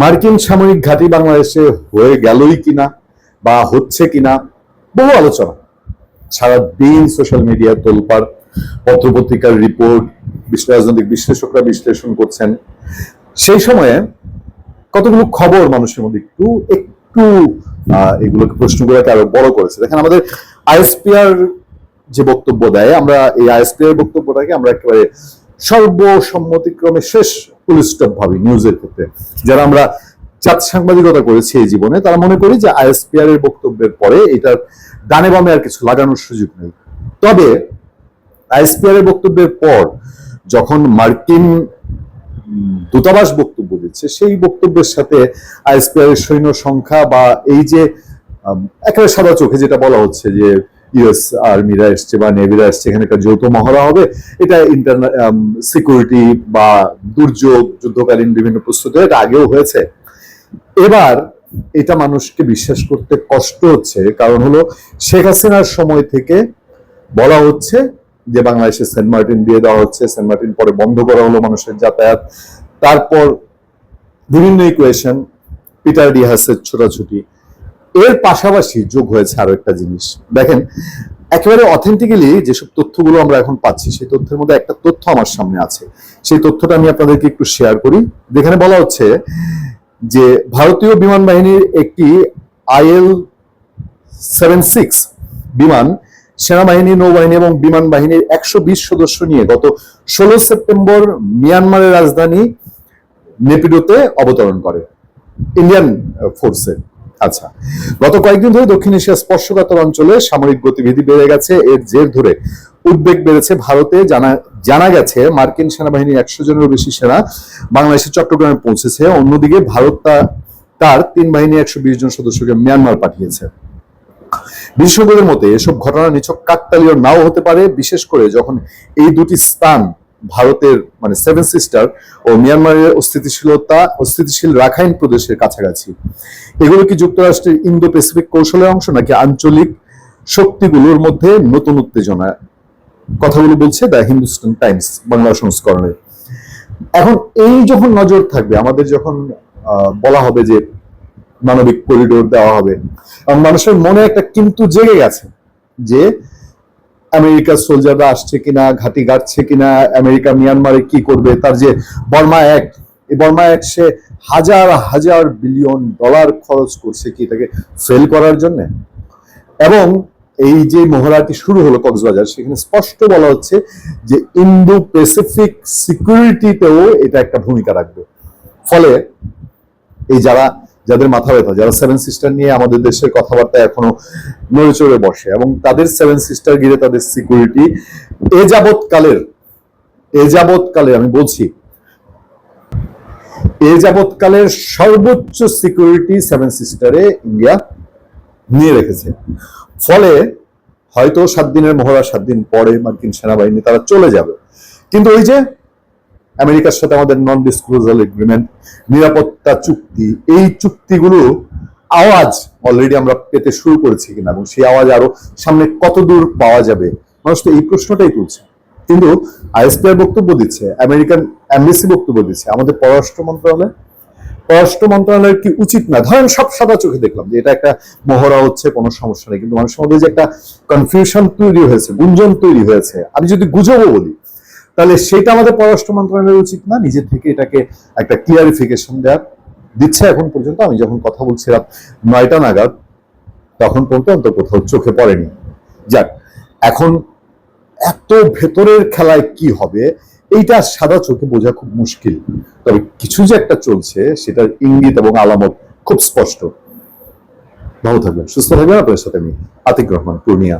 মার্কিন সামরিক ঘাঁটি বাংলাদেশে হয়ে গেলই কিনা বা হচ্ছে কিনা বহু আলোচনা। সারাদিন সোশ্যাল মিডিয়া তোলপাড়, পত্রপত্রিকার রিপোর্ট রাজনৈতিক বিশ্লেষকরা বিশ্লেষণ করছেন। সেই সময়ে কতগুলো খবর মানুষের মধ্যে একটু একটু এগুলোকে প্রশ্নগুলোকে আরও বড় করেছে। দেখেন আমাদের আইএসপিআর যে বক্তব্য দেয়, আমরা এই আইএসপিআর বক্তব্যটাকে আমরা একেবারে সর্বসম্মতিক্রমে শেষ পুলিস্টপ ভাবি নিউজের ক্ষেত্রে। যারা আমরা জাত সাংবাদিকতা করেছি এই জীবনে, তারা মনে করি যে আইএসপিআর এর বক্তব্যের পরে এটার ডানে বামে আর কিছু লাগানোর সুযোগ নেই। তবে আইএসপিআর এর বক্তব্যের পর যখন মার্কিন দূতাবাস বক্তব্য দিচ্ছে, সেই বক্তব্যের সাথে আইএসপিআর এর সৈন্য সংখ্যা বা এই যে একেবারে সাদা চোখে যেটা বলা হচ্ছে যে ইউএস আর্মিরা এসছে বা নেভিরা এসছে এখানে একটা যৌথ মহড়া হবে। এটা ইন্টারনাল সিকিউরিটি বা দুর্যোগ, যুদ্ধকালীন বিভিন্ন প্রস্তুতি এটা আগেও হয়েছে। এবার এটা মানুষকে বিশ্বাস করতে কষ্ট হচ্ছে। কারণ হলো শেখ হাসিনার সময় থেকে বলা হচ্ছে যে বাংলাদেশে সেন্ট মার্টিন দিয়ে দেওয়া হচ্ছে। সেন্ট মার্টিন পরে বন্ধ করা হলো মানুষের যাতায়াত। তারপর বিভিন্ন ইকুয়েশন পিটার ডিহাসের ছোটাছুটি। এর পাশাপাশি যোগ হয়েছে আরও একটা জিনিস। দেখেন, একেবারে অথেন্টিক্যালি যেসব তথ্যগুলো আমরা এখন পাচ্ছি, সেই তথ্যের মধ্যে একটা তথ্য আমার সামনে আছে। সেই তথ্যটা আমি আপনাদেরকে একটু শেয়ার করি। যেখানে বলা হচ্ছে যে ভারতীয় বিমান বাহিনীর একটি আইএল সেভেন সিক্স বিমান সেনাবাহিনী, নৌবাহিনী এবং বিমান বাহিনীর একশো বিশ সদস্য নিয়ে গত ষোলো সেপ্টেম্বর মিয়ানমারের রাজধানী নেপিডোতে অবতরণ করে, ইন্ডিয়ান ফোর্সে আচ্ছা গত কয়েকদিন ধরে দক্ষিণ এশিয়া স্পর্শকাতর অঞ্চলে সামরিক গতিবিধি বেড়ে গেছে, এর জের ধরে উদ্বেগ বেড়েছে ভারতে। জানা জানা গেছে মার্কিন সেনাবাহিনীর একশো জনেরও বেশি সেনা বাংলাদেশের চট্টগ্রামে পৌঁছেছে। অন্যদিকে ভারত তার তিন বাহিনী একশো বিশ জন সদস্যকে মিয়ানমার পাঠিয়েছে। বিশেষজ্ঞদের মতে, এসব ঘটনা নিছক কাকতালীয় নাও হতে পারে, বিশেষ করে যখন এই দুটি স্থান ভারতের মানে সেভেন সিস্টার ও মিয়ানমারের অস্থিতিশীলতা, অস্থিতিশীল রাখাইন প্রদেশের কাছাকাছি। এগুলো কি যুক্তরাষ্ট্রের ইন্দো প্যাসিফিক কৌশলের অংশ নাকি আঞ্চলিক শক্তিগুলোর মধ্যে নতুন উত্তেজনা? কথাগুলো বলছে দ্য হিন্দুস্তান টাইমস বাংলা সংস্করণে। এখন এই যখন নজর থাকবে, আমাদের যখন বলা হবে যে মানবিক করিডোর দেওয়া হবে মানুষের মনে একটা কিন্তু জেগে গেছে যে আমেরিকার সোলজাররা আসছে কিনা, ঘাটি গাড়ছে কিনা, আমেরিকা মিয়ানমারে কি করবে, তার যে বর্মা অ্যাক্ট, এই বর্মা অ্যাক্ট সে হাজার হাজার বিলিয়ন ডলার খরচ করছে কি এটাকে ফেল করার জন্য? এবং এই যে মহড়াটি শুরু হলো কক্সবাজার, সেখানে স্পষ্ট বলা হচ্ছে যে ইন্দো প্যাসিফিক সিকিউরিটিতেও এটা একটা ভূমিকা রাখবে। ফলে এই যারা যাদের মাথা ব্যথা, যারা সেভেন সিস্টার নিয়ে আমাদের দেশের কথাবার্তা এখনও নড়ে চড়ে বসে এবং তাদের সেভেন সিস্টার ঘিরে তাদের সিকিউরিটি এ যাবৎকালের, এ যাবৎকালে আমি বলছি, এ যাবৎকালের সর্বোচ্চ সিকিউরিটি সেভেন সিস্টারে ইন্ডিয়া নিয়ে রেখেছে। ফলে হয়তো সাত দিনের মহড়া, সাত দিন পরে মার্কিন সেনাবাহিনী তারা চলে যাবে। কিন্তু ওই যে আমেরিকার সাথে আমাদের নন ডিসক্লোজাল এগ্রিমেন্ট নিরাপত্তা চুক্তি, এই চুক্তিগুলো আওয়াজ অলরেডি আমরা পেতে শুরু করেছি কিনা এবং সেই আওয়াজ আরও সামনে কত দূর পাওয়া যাবে? মানুষ তো এই প্রশ্নটাই তুলছে। কিন্তু আইএসপিআর বক্তব্য দিচ্ছে, আমেরিকান এমবিসি বক্তব্য দিচ্ছে, আমাদের পররাষ্ট্র মন্ত্রণালয়? পররাষ্ট্র মন্ত্রণালয়ের কি উচিত না? ধরেন সব সাদা চোখে দেখলাম যে এটা একটা মহড়া হচ্ছে, কোনো সমস্যা নেই। কিন্তু মানুষের মধ্যে যে একটা কনফিউশন তৈরি হয়েছে, গুঞ্জন তৈরি হয়েছে। আমি যদি গুজবও বলি তাহলে সেটা আমাদের পররাষ্ট্র মন্ত্রণালয়ের উচিত না, নিজে থেকে এটাকে একটা ক্লিয়ারিফিকেশন দেওয়ার। দিচ্ছে এখন পর্যন্ত, আমি যখন কথা বলছি রাত নয়টা নাগাদ, তখন পর্যন্ত কোথাও চোখে পড়েনি। যাক, এখন এত ভেতরের খেলায় কি হবে, এইটা সাদা চোখে বোঝা খুব মুশকিল। তবে কিছু যে একটা চলছে, সেটার ইঙ্গিত এবং আলামত খুব স্পষ্ট। ভালো থাকবেন, সুস্থ থাকবেন। আপনার সাথে আমি আতিক রহমান, পূর্ণিয়া।